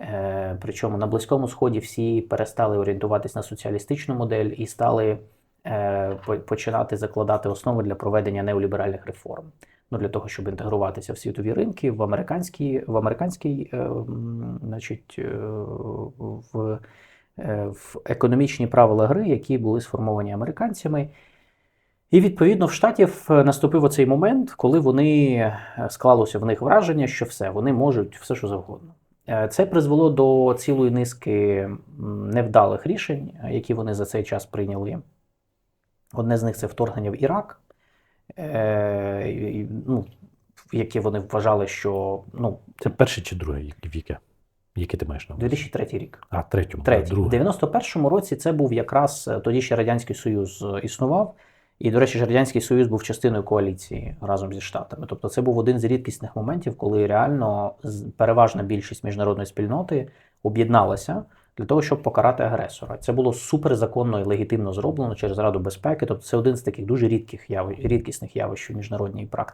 Е, Причому на Близькому Сході всі перестали орієнтуватись на соціалістичну модель і стали е, починати закладати основи для проведення неоліберальних реформ. Ну, для того, щоб інтегруватися в світові ринки, в американський, в американський, е, значить, в, в економічні правила гри, які були сформовані американцями. І відповідно в штатів наступив оцей момент, коли вони склалося в них враження, що все, вони можуть все, що завгодно. Е, Це призвело до цілої низки невдалих рішень, які вони за цей час прийняли. Одне з них це вторгнення в Ірак, е, ну, яке вони вважали, що ну, Це перше чи друге як- яке? Яке ти маєш на увазі? 2003 рік. А, третьому. Третій. В 91-му році це був якраз е, тоді ще Радянський Союз існував. І, до речі, Радянський Союз був частиною коаліції разом зі Штатами. Тобто це був один з рідкісних моментів, коли реально переважна більшість міжнародної спільноти об'єдналася для того, щоб покарати агресора. Це було суперзаконно і легітимно зроблено через Раду безпеки. Тобто це один з таких дуже рідких яв... рідкісних явищ у міжнародній практиці.